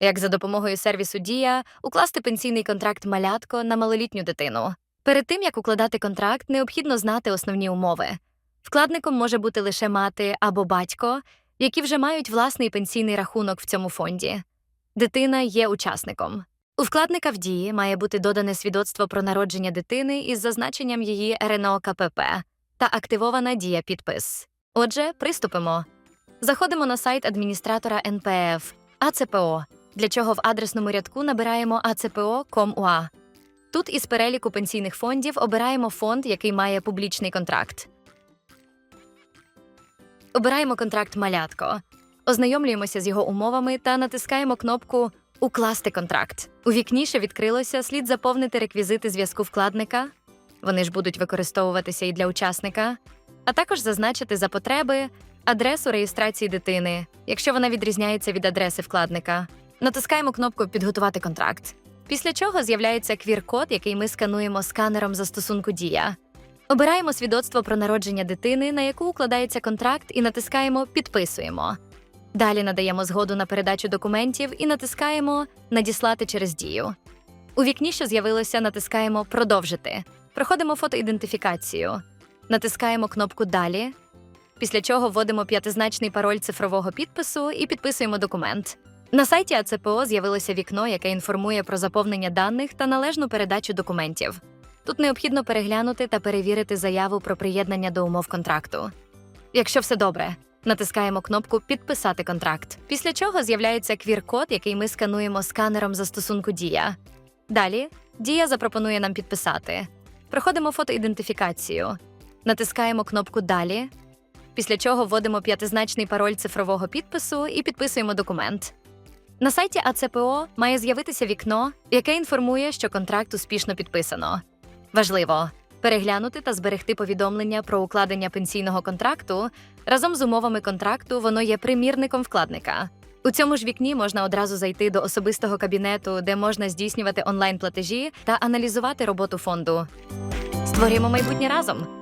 як за допомогою сервісу Дія укласти пенсійний контракт малятко на малолітню дитину. Перед тим як укладати контракт, необхідно знати основні умови. Вкладником може бути лише мати або батько, які вже мають власний пенсійний рахунок в цьому фонді. Дитина є учасником. У вкладника в дії має бути додане свідоцтво про народження дитини із зазначенням її РНО КПП та активована дія підпис. Отже, приступимо. Заходимо на сайт адміністратора НПФ АЦПО, для чого в адресному рядку набираємо acpo.com.ua. Тут із переліку пенсійних фондів обираємо фонд, який має публічний контракт. Обираємо контракт малятко, ознайомлюємося з його умовами та натискаємо кнопку Укласти контракт. У вікні ще відкрилося слід заповнити реквізити зв'язку вкладника. Вони ж будуть використовуватися і для учасника, а також зазначити за потреби адресу реєстрації дитини, якщо вона відрізняється від адреси вкладника. Натискаємо кнопку Підготувати контракт. Після чого з'являється QR-код, який ми скануємо сканером застосунку Дія. Обираємо свідоцтво про народження дитини, на яку укладається контракт, і натискаємо Підписуємо. Далі надаємо згоду на передачу документів і натискаємо Надіслати через дію. У вікні, що з'явилося, натискаємо Продовжити. Проходимо фотоідентифікацію. Натискаємо кнопку Далі, після чого вводимо п'ятизначний пароль цифрового підпису і підписуємо документ. На сайті АЦПО з'явилося вікно, яке інформує про заповнення даних та належну передачу документів. Тут необхідно переглянути та перевірити заяву про приєднання до умов контракту. Якщо все добре, натискаємо кнопку Підписати контракт, після чого з'являється QR-код, який ми скануємо сканером застосунку Дія. Далі Дія запропонує нам підписати. Проходимо фотоідентифікацію, натискаємо кнопку Далі, після чого вводимо п'ятизначний пароль цифрового підпису і підписуємо документ. На сайті АЦПО має з'явитися вікно, яке інформує, що контракт успішно підписано. Важливо переглянути та зберегти повідомлення про укладення пенсійного контракту разом з умовами контракту воно є примірником вкладника. У цьому ж вікні можна одразу зайти до особистого кабінету, де можна здійснювати онлайн платежі та аналізувати роботу фонду. Створюємо майбутнє разом.